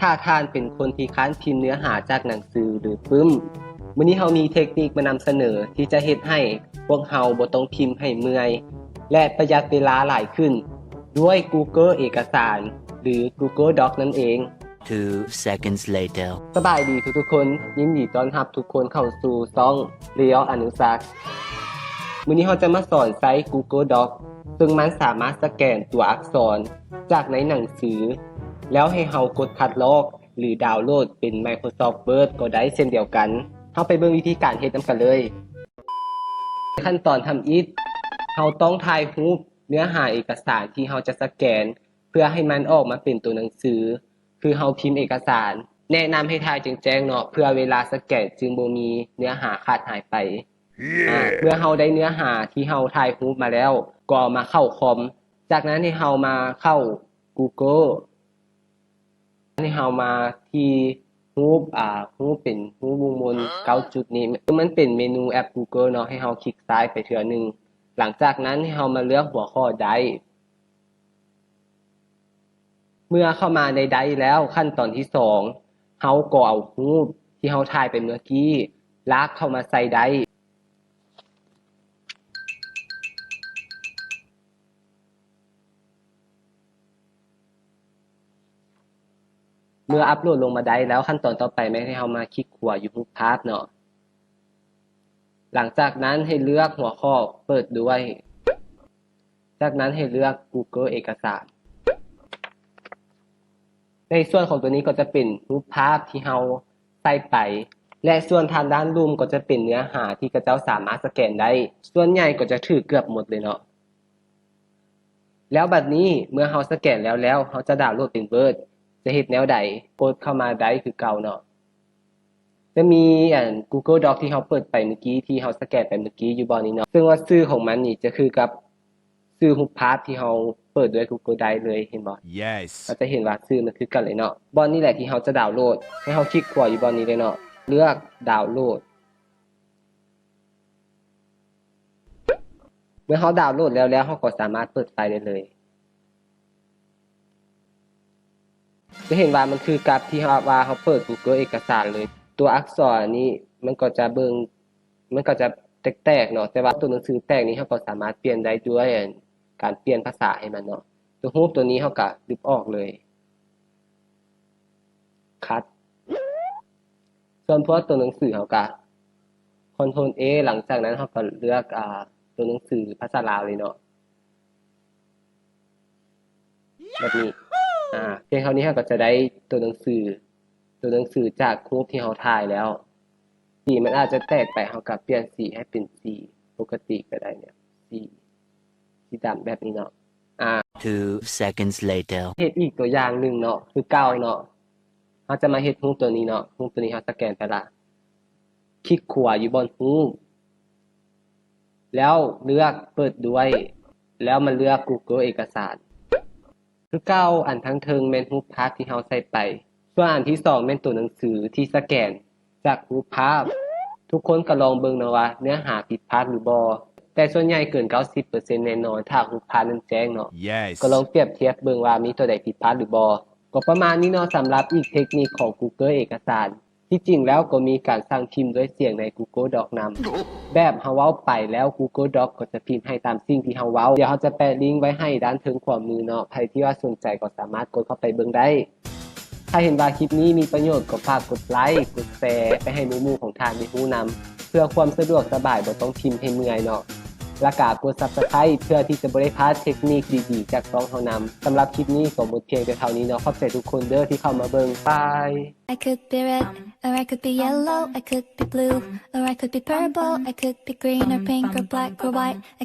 ถ้าท่านเป็นคนที่ค้านพิมพ์เนื้อหาจากหนังสือหรือปึ้มวันนี้เรามีเทคนิคมานำเสนอที่จะเฮ็ดให้พวกเราบ่ต้องพิมพ์ให้เมื่อย และประหยัดเวลาหลายขึ้น ด้วย Google เอกสาร หรือ Google Doc นั่นเอง Two seconds later. สบายดีทุกๆคน ยินดีต้อนรับทุกคนเข้าสู่ซ่องเรียวอนุสักวันนี้เราจะมาสอนใช้ Google Doc ซึ่งมันสามารถสแกนตัวอักษรจากในหนังสือ แล้วให้เรากดคัดลอก หรือดาวน์โหลดเป็น Microsoft Word ก็ได้เช่นเดียวกันเราไปเบิ่งวิธีการเฮ็ดนำกันเลย ขั้นตอนทำอิฐเราต้องถ่ายรูปเนื้อหาเอกสารที่เราจะสแกน เพื่อให้มันออกมาเป็นตัวหนังสือ คือเราพิมพ์เอกสาร แนะนำให้ถ่ายแจ้งๆเนาะเพื่อเวลาสแกนจึงบ่มีเนื้อหาขาดหายไปอ่าเมื่อเราได้เนื้อหาที่เราถ่ายรูปมาแล้ว ก็เอามาเข้าคอม จากนั้นให้เรามาเข้า Google ให้เรามาที่รูปอ่ารูปเป็นรูปวงมนเก้าจุดนี้มันเป็นเมนูแอป Google เนาะให้เราคลิกซ้ายไปเทื่อหนึงหลังจากนั้นให้เรามาเลือกหัวข้อใดเมื่อเข้ามาในไดร์แล้วขั้นตอนที่สองเฮาก็เอารูปที่เฮาถ่ายไปเมื่อกี้ลากเข้ามาใส่ได เมื่ออัปโหลดลงมาได้แล้วขั้นตอนต่อไปไม่ให้เฮามาคลิกขวาอยู่รูปภาพเนาะหลังจากนั้นให้เลือกหัวข้อเปิดด้วย จากนั้นให้เลือก Google เอกสาร ในส่วนของตัวนี้ก็จะเป็นรูปภาพที่เราใส่ไป และส่วนทางด้านรูมก็จะเป็นเนื้อหาที่กระเจ้าสามารถสแกนได้ ส่วนใหญ่ก็จะถือเกือบหมดเลยเนาะแล้วบัดนี้เมื่อเราสแกนแล้วแล้วเราจะดาวน์โหลดเป็นเบิร์ด จะเฮ็ดแนวใดกดเข้ามาได้คือเก่าเนาะจะมีอัน Google Doc ที่เราเปิดไปเมื่อกี้ที่เราสแกนไปเมื่อกี้อยู่บ่นี้เนาะซึ่งว่าชื่อของมันนี่จะคือกับชื่อรูปภาพที่เราเปิดด้วย Google Drive เลยเห็นบ่ Yes. เราจะเห็นว่าชื่อมันคือกันเลยเนาะบอนนี่แหละที่เราจะดาวน์โหลด ให้เราคลิกขวาอยู่บอนนี้เลยเนาะเลือกดาวน์โหลดเมื่อเราดาวน์โหลดแล้วแล้วเราก็สามารถเปิดไฟล์ได้เลย จะเห็นว่ามันคือกับที่ว่าเราเปิด Google เอกสารเลย ตัวอักษรนี้มันก็จะเบิงมันก็จะแตกๆเนาะแต่ว่าตัวหนังสือแตกนี้เราก็สามารถเปลี่ยนได้ด้วยการเปลี่ยนภาษาให้มันเนาะตัวรูปตัวนี้เขาก็ดึบออกเลยคัดส่วนพวกตัวหนังสือเขาก็คอนโทรล A หลังจากนั้นเขาก็เลือกอ่าตัวหนังสือภาษาลาวเลยเนาะแบบนี้ อ่าเพียงเท่านี้เขาก็จะได้ตัวหนังสือ ตัวหนังสือจากรูปที่เขาถ่ายแล้ว สีมันอาจจะแตกไปเขาก็เปลี่ยนสีให้เป็นสีปกติก็ได้เนี่ย สีสีดำแบบนี้เนาะอ่า Two seconds later. เฮ็ดอีกตัวอย่างหนึ่งเนาะคือเก่าเนาะเราจะมาเฮ็ดรูปตัวนี้เนาะรูปตัวนี้เราสแกนไปละคลิกขวาอยู่บนรูปแล้วเลือกเปิดด้วย แล้วมาเลือก Google เอกสาร คือเก้าอันทั้งเทิงแม่นรูปภาพที่เราใส่ไป ส่วนอันที่สองแม่นตัวหนังสือที่สแกน จากรูปภาพ ทุกคนก็ลองเบิ่งเนาะว่าเนื้อหาผิดพลาดหรือบ่แต่ส่วนใหญ่เกิน 90%แน่นอนถ้ารูปภาพนั้นแจ้งเนาะ Yes. ก็ลองเปรียบเทียบเบิ่งว่ามีตัวใดผิดพลาดหรือบ่ก็ประมาณนี้เนาะสำหรับอีกเทคนิคของ Google เอกสาร ที่จริงแล้วก็มีการสร้างพิมพ์ด้วยเสียงใน Google Doc นำแบบเฮาเว้าไปแล้ว Google Doc ก็จะพิมพ์ให้ตามสิ่งที่เฮาเว้า เดี๋ยวเฮาจะแปะลิงก์ไว้ให้ด้านเทิงขวามือเนาะ ใครที่ว่าสนใจก็สามารถกดเข้าไปเบิ่งได้ ถ้าเห็นว่าคลิปนี้มีประโยชน์ก็ฝากกดไลค์ กดแชร์ไปให้หมู่ๆของทางได้รู้นำเพื่อความสะดวกสบายบ่ต้องพิมพ์ให้เมื่อยเนาะ และกากด Subscribe เพื่อที่จะบ่ได้พลาดเทคนิคดีๆ จากต้องเฮานำสำหรับคลิปนี้ก็หมดเพียงแต่เท่านี้เนาะขอบใจทุกคนเด้อที่เข้ามาเบิ่งบาย I could be red, or I could be yellow, I could be blue, or I could be purple, I could be green or pink or black or white. I